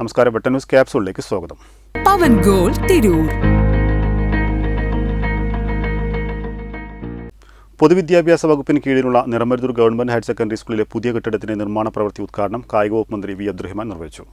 നമസ്കാരം. വെട്ട ന്യൂസ് ക്യാപ്സൂളിലേക്ക് സ്വാഗതം. പവൻ ഗോൾ തിരൂർ. പൊതുവിദ്യാഭ്യാസ വകുപ്പിന് കീഴിലുള്ള നിറമരുതൂർ ഗവൺമെന്റ് ഹയർ സെക്കൻഡറി സ്കൂളിലെ പുതിയ കെട്ടിടത്തിന്റെ നിർമ്മാണ പ്രവൃത്തി ഉദ്ഘാടനം കായിക വകുപ്പ് മന്ത്രി വി അബ്ദുറഹ്മാൻ നിർവഹിച്ചു.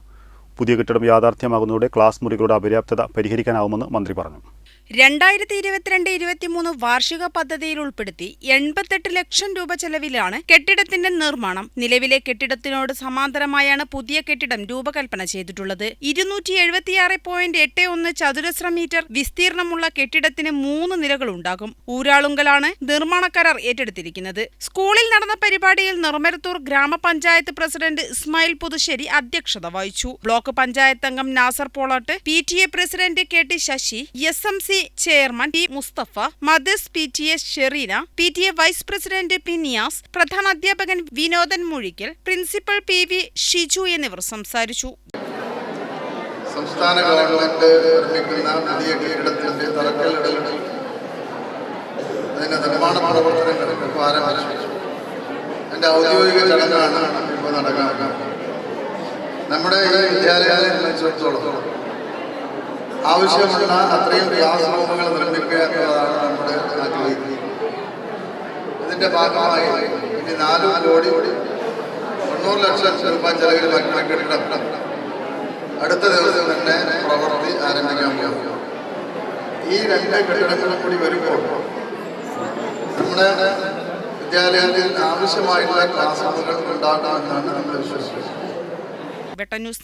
പുതിയ കെട്ടിടം യാഥാർത്ഥ്യമാകുന്നതോടെ ക്ലാസ് മുറികളുടെ അപര്യാപ്തത പരിഹരിക്കാനാവുമെന്ന് മന്ത്രി പറഞ്ഞു. രണ്ടായിരത്തി ഇരുപത്തിരണ്ട് ഇരുപത്തിമൂന്ന് വാർഷിക പദ്ധതിയിൽ ഉൾപ്പെടുത്തി എൺപത്തെട്ട് ലക്ഷം രൂപ ചെലവിലാണ് കെട്ടിടത്തിന്റെ നിർമ്മാണം. നിലവിലെ കെട്ടിടത്തിനോട് സമാന്തരമായാണ് പുതിയ കെട്ടിടം രൂപകൽപ്പന ചെയ്തിട്ടുള്ളത്. ഇരുന്നൂറ്റി എഴുപത്തിയാറ് പോയിന്റ് എട്ട് ഒന്ന് ചതുരശ്ര മീറ്റർ വിസ്തീർണമുള്ള കെട്ടിടത്തിന് മൂന്ന് നിലകളുണ്ടാകും. ഊരാളുങ്കലാണ് നിർമ്മാണ കരാർ ഏറ്റെടുത്തിരിക്കുന്നത്. സ്കൂളിൽ നടന്ന പരിപാടിയിൽ നിർമ്മരത്തൂർ ഗ്രാമപഞ്ചായത്ത് പ്രസിഡന്റ് ഇസ്മായിൽ പുതുശ്ശേരി അധ്യക്ഷത വഹിച്ചു. ബ്ലോക്ക് പഞ്ചായത്ത് അംഗം Nasar Polatt P president K T Sasi S M C chairman P Musthafa മദസ് P T A Shereena P T A vice president P Niyas പ്രധാന അധ്യാപകൻ Vinodan Muzhikkal principal P V Shiju എന്നിവർ സംസാരിച്ചു. സംസ്ഥാന government നിർമ്മിക്കുന്ന പുതിയ കെട്ടിടത്തിന്റെ തറക്കല്ലിടൽ അതിന്റെ നിർമ്മാണ പ്രവർത്തനങ്ങൾ ഇപ്പോൾ ആരംഭിച്ചു. എന്റെ ഔദ്യോഗിക ചടങ്ങാണ് ഇപ്പോൾ നടക്കാൻ നമ്മുടെ ഈ വിദ്യാലയങ്ങളെ സംബന്ധിച്ചിടത്തോളം ആവശ്യമുള്ള അത്രയും ക്ലാസ് നിർമ്മിക്കുക എന്നതാണ് നമ്മുടെ ആഗ്രഹിക്കുന്നത് ഇതിന്റെ ഭാഗമായി ഇനി നാല് കോടി തൊണ്ണൂറ് ലക്ഷം രൂപ ചെലവിൽ കെട്ടിടം അടുത്ത ദിവസം തന്നെ പ്രവൃത്തി ആരംഭിക്കാൻ ഈ രണ്ട് കെട്ടിടങ്ങളും കൂടി വരുമ്പോൾ നമ്മുടെ വിദ്യാലയത്തിൽ ആവശ്യമായിട്ടുള്ള ക്ലാസ് റൂമുകൾ ഉണ്ടാകണമെന്നാണ് നമ്മൾ വിശ്വസിക്കുന്നത്. വെട്ട ന്യൂസ്